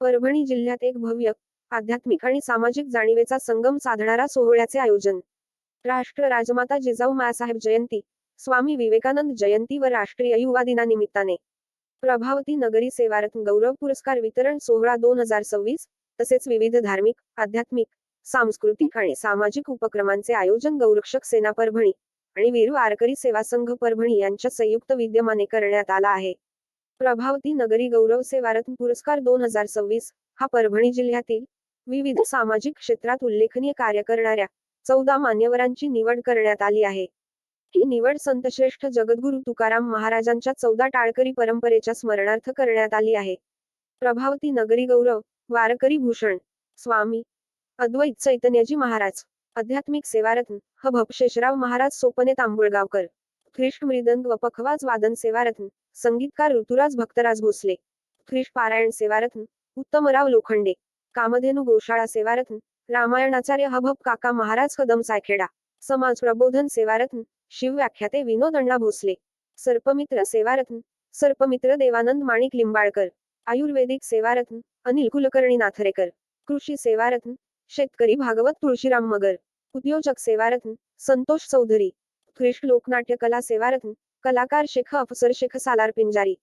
परभणी जिल्ह्यात एक भव्य आध्यात्मिक आणि सामाजिक जाणीवेचा संगम साधणारा सोहळ्याचे आयोजन. राष्ट्र राजमाता जिजाऊ माँसाहेब जयंती स्वामी विवेकानंद जयंती व राष्ट्रीय युवा दिनानिमित्ताने. प्रभावती नगरी सेवारत्न गौरव पुरस्कार वितरण सोहळा दोन हजार सव्वीस तसेच विविध धार्मिक आध्यात्मिक सांस्कृतिक आणि सामाजिक उपक्रमांचे आयोजन गौरक्षक सेना परभणी आणि वीर वारकरी सेवा संघ परभणी यांच्या संयुक्त विद्यमाने करण्यात आला आहे. प्रभावती नगरी गौरव सेवारत्न पुरस्कार दोन हजार सव्वीस हा परभणी जिल्ह्यातील विविध सामाजिक क्षेत्रात उल्लेखनीय कार्य करणाऱ्या चौदा मान्यवरांची निवड करण्यात आली आहे. ही निवड संतश्रेष्ठ जगद्गुरु तुकाराम महाराजांच्या चौदा टाळकरी परंपरेच्या स्मरणार्थ करण्यात आली आहे. प्रभावती नगरी गौरव वारकरी भूषण स्वामी अद्वैत चैतन्यजी महाराज आध्यात्मिक सेवारत्न हभप शेषराव महाराज सोपने तांबुळगावकर. ख्रिस्ट मृदंग व पखवाज वादन सेवारत्न संगीतकार ऋतुराज भक्तराज भोसले. ख्रिस्ट पारायण सेवारत्न उत्तमराव लोखंडे. कामधेनु गोशाळा सेवारत्न रामायणाचार्य हभप काका महाराज कदम सायखेडा. समाज प्रबोधन सेवारत्न शिवव्याख्याते विनोद अण्णा भोसले. सर्पमित्र सेवारत्न सर्पमित्र देवानंद माणिक लिंबाळकर. आयुर्वेदिक सेवारत्न अनिल कुलकर्णी नाथरेकर. कृषी सेवारत्न शेतकरी भागवत तुळशीराम मगर. उद्योजक सेवारत्न संतोष चौधरी. ख्रिस्ट लोकनाट्य कला सेवारत्न कलाकार शेख अफसर शेख सालार पिंजारी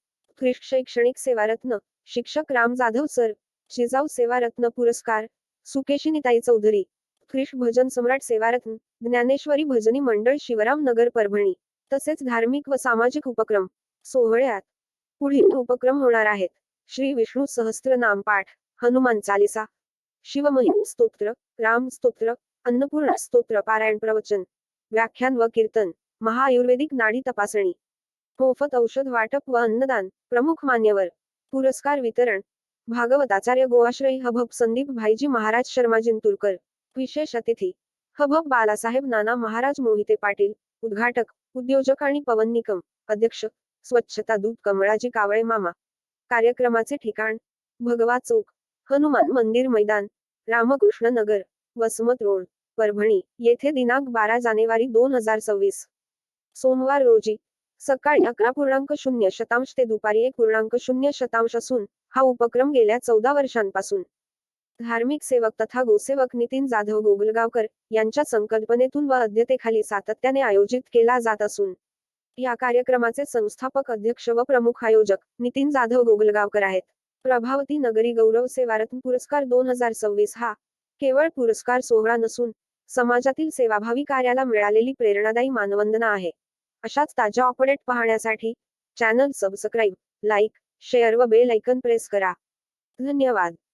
ख्रिस्ट शैक्षणिक सेवारत्न शिक्षक राम जाधव सर शिजाऊ सेवारत्न पुरस्कार सुकेशिनीताई चौधरी ख्रिस्ट भजन सम्राट सेवारत्न ज्ञानेश्वरी भजनी मंडळ शिवराम नगर परभणी तसेच धार्मिक व सामाजिक उपक्रम सोहळ्यात पुढील उपक्रम होणार आहेत. श्री विष्णू सहस्त्र नामपाठ हनुमान चालिसा शिवमहिम स्तोत्र राम स्तोत्र अन्नपूर्ण स्तोत्र पारायण प्रवचन व्याख्यान व कीर्तन महाआयुर्वेदिक नाडी तपासणी. मोफत औषध वाटप व अन्नदान प्रमुख मान्यवर. पुरस्कार वितरण भागवताचार्य गोवाश्रयी हभप संदीप भाईजी महाराज शर्मा जिंतूरकर. विशेष अतिथी हभप बालासाहेब नाना महाराज मोहिते पाटील उद्घाटक उद्योजक आणि पवन निकम अध्यक्ष स्वच्छता दूत कमळाजी कावळे मामा. कार्यक्रमाचे ठिकाण भगवा चौक हनुमान मंदिर मैदान रामकृष्ण नगर वसमत रोड. परभणी येथे दिनांक बारा जानेवारी दोन हजार सव्वीस. सोमवार रोजी सकाळी अकरा पूर्णांक शून्य शतांश ते दुपारी एक पूर्णांक शून्य शतांश असून हा उपक्रम गेल्या चौदा वर्षांपासून. धार्मिक सेवक तथा गोसेवक नितीन जाधव गोगलगावकर यांच्या संकल्पनेतून व अध्यतेखाली सातत्याने आयोजित केला जात असून या कार्यक्रमाचे संस्थापक अध्यक्ष व प्रमुख आयोजक नितीन जाधव गोगलगावकर आहेत. प्रभावती नगरी गौरव सेवारत्न पुरस्कार दोन हजार सव्वीस हा केवळ पुरस्कार सोहळा नसून समाजातील सेवाभावी कार्याला मिळालेली प्रेरणादायी मानवंदना आहे. अशाच ताज्या अपडेट पाहण्यासाठी चॅनल सबस्क्राईब लाईक शेअर व बेल ऐकन प्रेस करा. धन्यवाद.